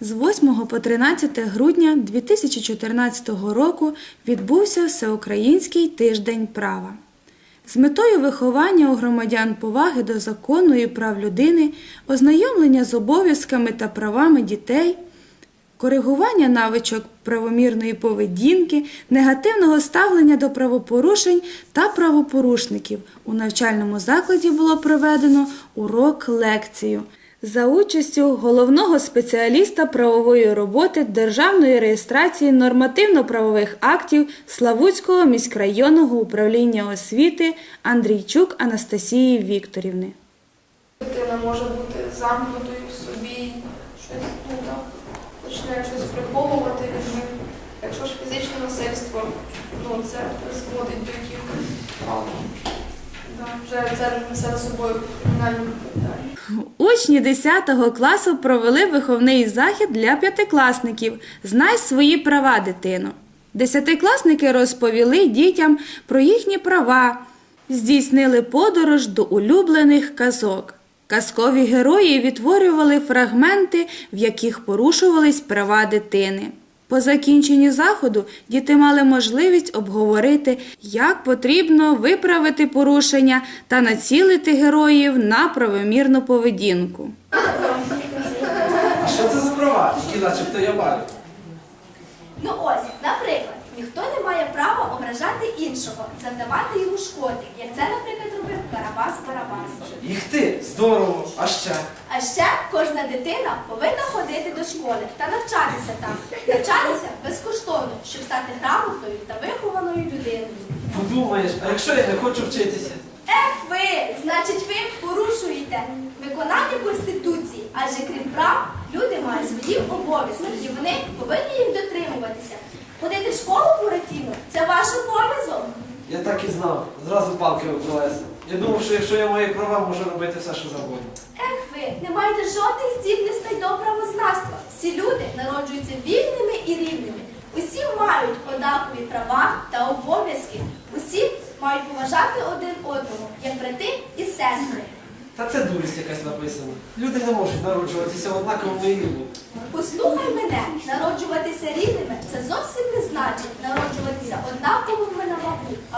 З 8 по 13 грудня 2014 року відбувся Всеукраїнський тиждень права. З метою виховання у громадян поваги до закону і прав людини, ознайомлення з обов'язками та правами дітей, коригування навичок правомірної поведінки, негативного ставлення до правопорушень та правопорушників у навчальному закладі було проведено урок лекцію за участю головного спеціаліста правової роботи Державної реєстрації нормативно-правових актів Славутського міськрайонного управління освіти Андрійчук Анастасії Вікторівни. Дитина може бути замкнутою в собі, щось там, почне щось приховувати від них. Якщо ж фізичне насильство, ну це призводить до якихось. Да, вже це несе за собою відповідальність. Учні 10 класу провели виховний захід для п'ятикласників Знай свої права, дитино. Десятикласники розповіли дітям про їхні права, здійснили подорож до улюблених казок. Казкові герої відтворювали фрагменти, в яких порушувались права дитини. По закінченні заходу діти мали можливість обговорити, як потрібно виправити порушення та націлити героїв на правомірну поведінку. А що це за права, які начебто я маю? Ну ось, наприклад, ніхто не має права ображати іншого, завдавати йому шкоди, як це, наприклад, Карабас Барабас. Їх ти, здорово, а ще. А ще кожна дитина повинна ходити до школи та навчатися там. Навчатися безкоштовно, щоб стати грамотною та вихованою людиною. Подумаєш, а якщо я не хочу вчитися? Ех ви! Значить, ви порушуєте виконання Конституції, адже крім прав, люди мають свої обов'язки, і вони повинні їх дотримуватися. Ходити в школу Буратіно – це ваш обов'язок. Я так і знав, зразу палки обвелися. Я думав, що якщо я маю права, можу робити все, що завгодно. Ех ви, не маєте жодних здібностей до правознавства. Всі люди народжуються вільними і рівними. Усі мають однакові права та обов'язки. Усі мають поважати один одного, як брати і сестри. Та це дурість якась написана. Люди не можуть народжуватися однаковими і рівні. Послухай мене, народжуватися рівними це зовсім не значить народжуватися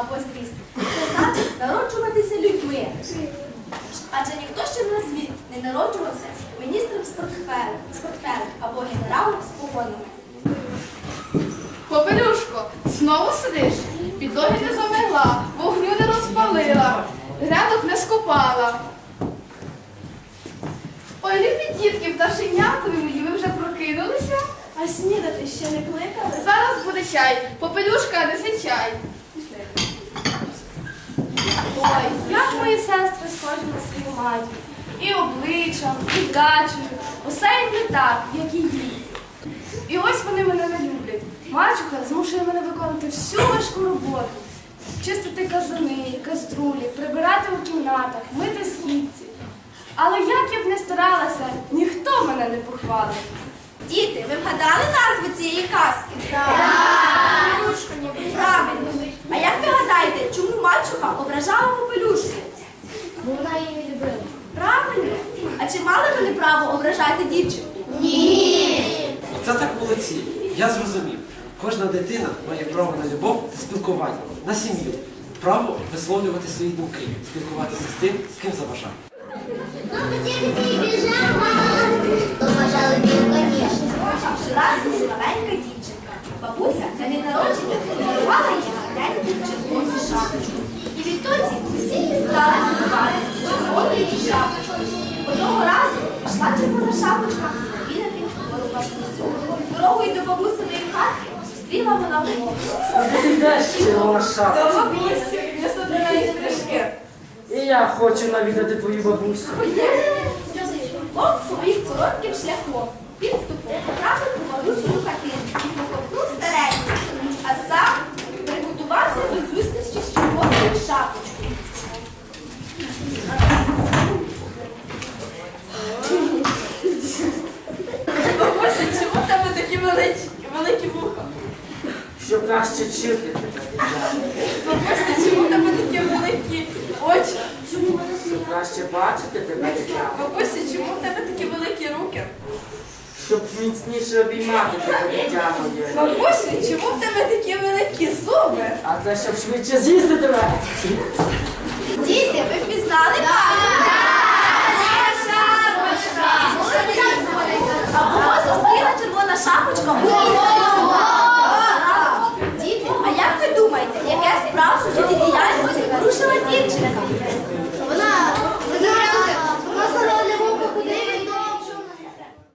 або зріст. Це значить народжуватися людьми. Адже ніхто ще на світ не народжувався міністром з портфелем, з портфелем або генералом з погонами. Попелюшко, знову сидиш? Підлоги не замегла, вогню не розпалила, грядок не скопала. Ой, любі дітки, пташеняткові мої, ви вже прокинулися? А снідати ще не кликали? Зараз буде чай. Попелюшка, неси чай. Ой, як мої сестри схожі на. І обличчям, і вдачею. Усе їм не так, як і їй. І ось вони мене не люблять. Мачуха змушує мене виконувати всю важку роботу. Чистити казани, каструлі, прибирати у кімнатах, мити східці. Але як я б не старалася, ніхто мене не похвалить. Діти, ви вгадали назву цієї казки? Так. Правильно. А як ви гадаєте, чому мачуха ображала попелюшку? Бо вона її любила. Правильно. А чи мали вони право ображати дівчинку? Оце так молодці. Я зрозумів. Кожна дитина має право на любов та спілкування, на сім'ю, право висловлювати свої думки, спілкуватися з тим, з ким заважає. Пішла червона шапочка навідати хвору бабусю. Дорогою до бабусиної хатки зустріла вона йдеш. До бабусі, несу до неї пиріжки. І я хочу навідати твою бабусю. Вовк побіг коротким шляхом. Підступом потрапив у бабусину хатинку і поковтнув стареньку, а сам приготувався до зустрічі з червоною шапочкою. що краще чути тебе чому тебе такі великі очі? Чому вони Що краще бачити тебе дівчата. Бабуся, чому в тебе такі великі руки? Щоб міцніше обіймати тебе дитя. Юрій. Бабуся, чому в тебе такі великі зуби? А це щоб швидше з'їсти тебе. Діти, ви впізнали пасу? Наша бочка! А було зустріла червона шапочка? Було! вирішила дівчинка.